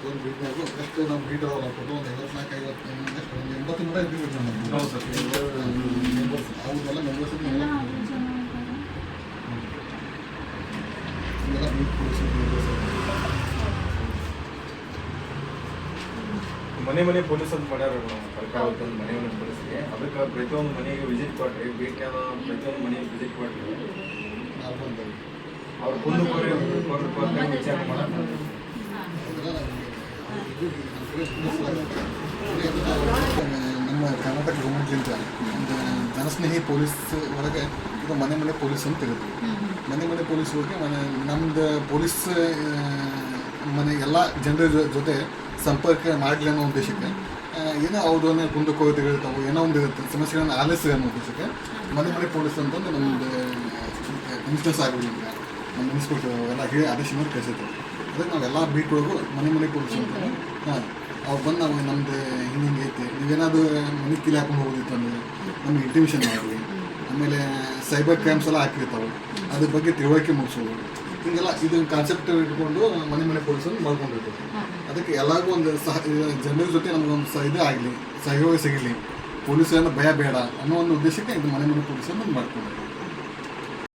ಒಂದು ಬೀಟ್ನಾಗು ಅಷ್ಟು ನಾವು ಕೊಟ್ಟು ಒಂದು ಐವತ್ತು ಎಷ್ಟು ಒಂದು ಎಂಬತ್ತು ನೂರ ಇದ್ದೀವಿ ನಮ್ಮ. ಮೆಂಬರ್ಸ್ ಅವ್ರದ್ದೆಲ್ಲ ಎಲ್ಲ ಮನೆ ಮನೆ ಪೊಲೀಸ್ ಅಂತ ಮಾಡ್ಯಾರ ಸರ್ಕಾರ ಒಂದು ಮನೆ ಮನೆ ಪೊಲೀಸ್ಗೆ ಅದಕ್ಕೆ ಪ್ರತಿಯೊಂದು ಮನೆಗೆ ವಿಸಿಟ್ ಕೊಟ್ರಿ ಭೇಟಿಯಾದ ಪ್ರತಿಯೊಂದು ಮನೆಗೆ ವಿಸಿಟ್ ಕೊಟ್ರಿ ಅವ್ರು ಕುಂದು ವಿಚಾರ ಮಾಡೋಣ ನಮ್ಮ ಕರ್ನಾಟಕ ಗೌರ್ಮೆಂಟ್ಲಿಂದ ಒಂದು ಜನಸ್ನೇಹಿ ಪೊಲೀಸ್ ಒಳಗೆ ಇದು ಮನೆ ಮನೆ ಪೊಲೀಸ್ ಅಂತ ತಿಳಿದ್ವಿ ಮನೆ ಮನೆ ಪೊಲೀಸ್ ಹೋಗಿ ಮನೆ ನಮ್ದು ಪೊಲೀಸ್ ಮನೆ ಎಲ್ಲ ಜನರ ಜೊತೆ ಸಂಪರ್ಕ ಮಾಡಲಿ ಅನ್ನೋ ಉದ್ದೇಶಕ್ಕೆ ಏನೋ ಅವ್ರನ್ನ ಕುಂದು ಕೊರತೆಗಳಿರ್ತಾವೆ ಏನೋ ಒಂದು ಇರುತ್ತೆ ಸಮಸ್ಯೆಗಳನ್ನ ಆಲಿಸಿ ಅನ್ನೋ ಉದ್ದೇಶಕ್ಕೆ ಮನೆ ಮನೆ ಪೊಲೀಸ್ ಅಂತಂದು ನಮ್ಮದು ಇನ್ಸ್ಟೆನ್ಸ್ ಈಗ ನಮ್ಮ ಮುನ್ಸಿಪಲ್ಟಿ ಎಲ್ಲ ಹೇಳಿ ಆದೇಶ ಮಾಡಿ ಕಳಿಸಿದ್ರು. ಅದಕ್ಕೆ ನಾವೆಲ್ಲ ಬೀಟ್ ಒಳಗೂ ಮನೆ ಮನೆ ಪೊಲೀಸ್ ಅಂತ. ಹಾಂ ಅವ್ರು ಬಂದು ನಾವು ನಮ್ದು ಹಿಂಗೆ ಐತಿ. ನೀವೇನಾದ್ರು ಮನೆ ಕೀಲಿ ಹಾಕೊಂಡು ಹೋಗೋದಿತ್ತು ಅಂದ್ರೆ ನಮ್ಗೆ ಇಂಟಿಮೇಷನ್ ಮಾಡಿ ಆಮೇಲೆ ಸೈಬರ್ ಕ್ರೈಮ್ಸ್ ಎಲ್ಲ ಹಾಕಿರ್ತಾವೆ. ಅದ್ರ ಬಗ್ಗೆ ತಿಳುವಳಿಕೆ ಮೂಡಿಸೋದು. ಹಿಂಗೆಲ್ಲ ಇದನ್ನ ಕಾನ್ಸೆಪ್ಟ್ ಇಟ್ಕೊಂಡು ಮನೆ ಮನೆ ಪೊಲೀಸನ್ನು ಮಾಡ್ಕೊಂಡಿರ್ತೀವಿ ಅದಕ್ಕೆ ಎಲ್ಲರಿಗೂ ಒಂದು ಸಹ ಜನರ ಜೊತೆ ನಮಗೊಂದು ಸಹ ಇದೇ ಆಗಲಿ, ಸಹಯೋಗ ಸಿಗಲಿ. ಪೊಲೀಸರನ್ನು ಭಯ ಬೇಡ ಅನ್ನೋ ಒಂದು ಉದ್ದೇಶಕ್ಕೆ ಇದು ಮನೆ ಮನೆ ಪೊಲೀಸನ್ನು ಮಾಡ್ಕೊಂಡಿರ್ತೀವಿ